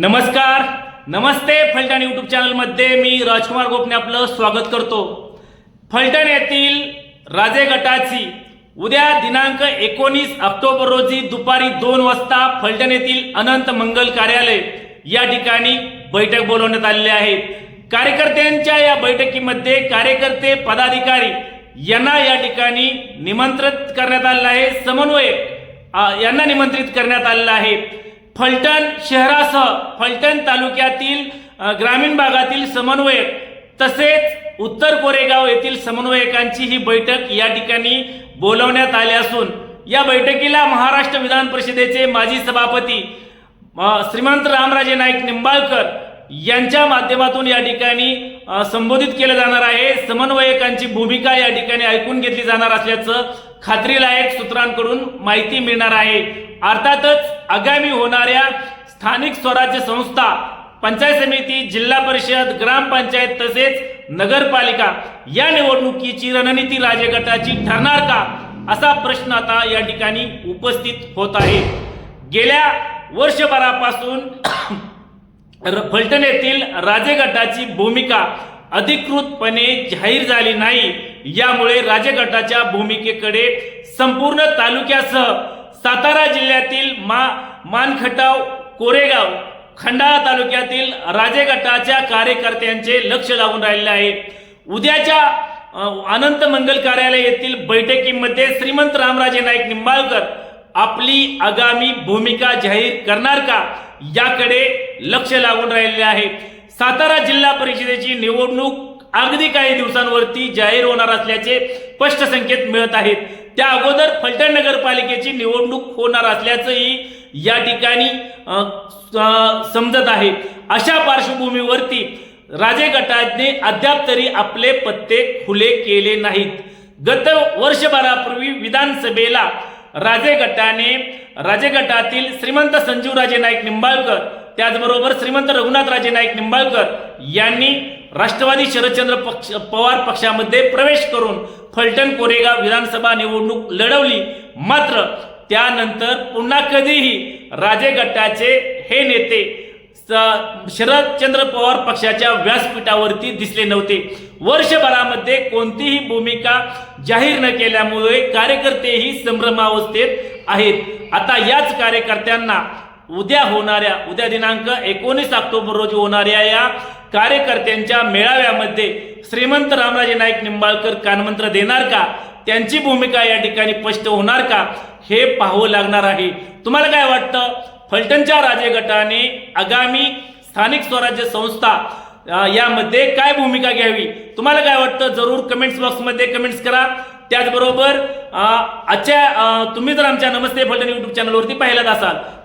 नमस्कार नमस्ते फलटण यूट्यूब चॅनलमध्ये मी राजकुमार गोपने आपलं स्वागत करतो. फलटण येथील राजे गटाची उद्या दिनांक एकोणीस ऑक्टोबर रोजी दुपारी दोन वाजता फलटण येथील अनंत मंगल कार्यालय या ठिकाणी बैठक बोलवण्यात आलेली आहे. कार्यकर्त्यांच्या या बैठकीमध्ये कार्यकर्ते पदाधिकारी यांना या ठिकाणी निमंत्रित करण्यात आलेलं आहे. समन्वयक यांना निमंत्रित करण्यात आलेलं आहे. फलटण शहरासह फलटण तालुक्यातील ग्रामीण भागातील समन्वयक तसेच उत्तर कोरेगाव येथील समन्वयकांची ही बैठक या ठिकाणी बोलवण्यात आली असून या बैठकीला महाराष्ट्र विधान परिषदेचे माजी सभापती श्रीमंत रामराजे नाईक निंबाळकर यांच्या माध्यमातून या ठिकाणी संबोधित केलं जाणार आहे. समन्वयकांची भूमिका या ठिकाणी ऐकून घेतली जाणार असल्याचं खात्रीलायक सूत्रांकडून माहिती मिळणार आहे. अर्थातच आगामी होणाऱ्या स्थानिक स्वराज्य संस्था पंचायत समिती जिल्हा परिषद ग्रामपंचायत तसेच नगरपालिका या निवडणुकीची रणनीती राजगटाची ठरणार का? असा प्रश्न आता या ठिकाणी उपस्थित होत आहे. गेल्या वर्षभरापासून र- फलटण येथील राजे गटाची भूमिका अधिकृतपणे जाहीर झाली नाही. यामुळे राजे गटाच्या भूमिकेकडे संपूर्ण तालुक्यासह सातारा जिल्ह्यातील मा मानखटाव कोरेगाव खंडाळा तालुक्यातील राजे गटाच्या कार्यकर्त्यांचे लक्ष लागून राहिले आहे. उद्याच्या अनंत मंगल कार्यालय येथील बैठकीमध्ये श्रीमंत रामराजे नाईक निंबाळकर आपली आगामी भूमिका जाहीर करणार का? याकडे लक्ष लागून राहिलेले आहे. सातारा जिल्हा परिषदेची निवडणूक अगदी काही दिवसांवरती जाहीर होणार असल्याचे स्पष्ट संकेत मिळत आहेत. त्या अगोदर फलटण नगरपालिकेची निवडणूक होणार असल्याचंही या ठिकाणी समजत आहे. अशा पार्श्वभूमीवरती राजे गटाने अद्याप तरी आपले पत्ते खुले केले नाहीत. गत वर्षभरापूर्वी विधानसभेला राजे गटाने राजे गटातील श्रीमंत संजीवराजे नाईक निंबाळकर त्याचबरोबर श्रीमंत रघुनाथराजे नाईक निंबाळकर यांनी राष्ट्रवादी शरदचंद्र पक्ष पवार पक्षामध्ये प्रवेश करून फलटण कोरेगाव विधानसभा निवडणूक लढवली. मात्र त्यानंतर पुन्हा कधीही राजे गटाचे हे नेते स- शरदचंद्र पवार पक्षाच्या व्यासपीठावरती दिसले नव्हते. वर्षभरामध्ये कोणतीही भूमिका जाहीर न केल्यामुळे कार्यकर्तेही संभ्रमावस्थेत आहेत. आता याच कार्यकर्त्यांना उद्या होणाऱ्या उद्या दिनांक एकोणीस ऑक्टोबर रोजी होणाऱ्या या कार्यकर्त्यांच्या मेळाव्यामध्ये श्रीमंत रामराजे नाईक निंबाळकर कानमंत्र देणार का? त्यांची भूमिका या ठिकाणी स्पष्ट होणार का? हे पाहावं लागणार आहे. तुम्हाला काय वाटतं? फलटणच्या राजे गटाने आगामी स्थानिक स्वराज्य संस्था यामध्ये काय भूमिका घ्यावी? तुम्हाला काय वाटतं? जरूर कमेंट्स बॉक्समध्ये कमेंट्स करा. त्याचबरोबर आजच्या तुम्ही जर आमच्या नमस्ते फलटण युट्यूब चॅनलवरती पाहिलात असाल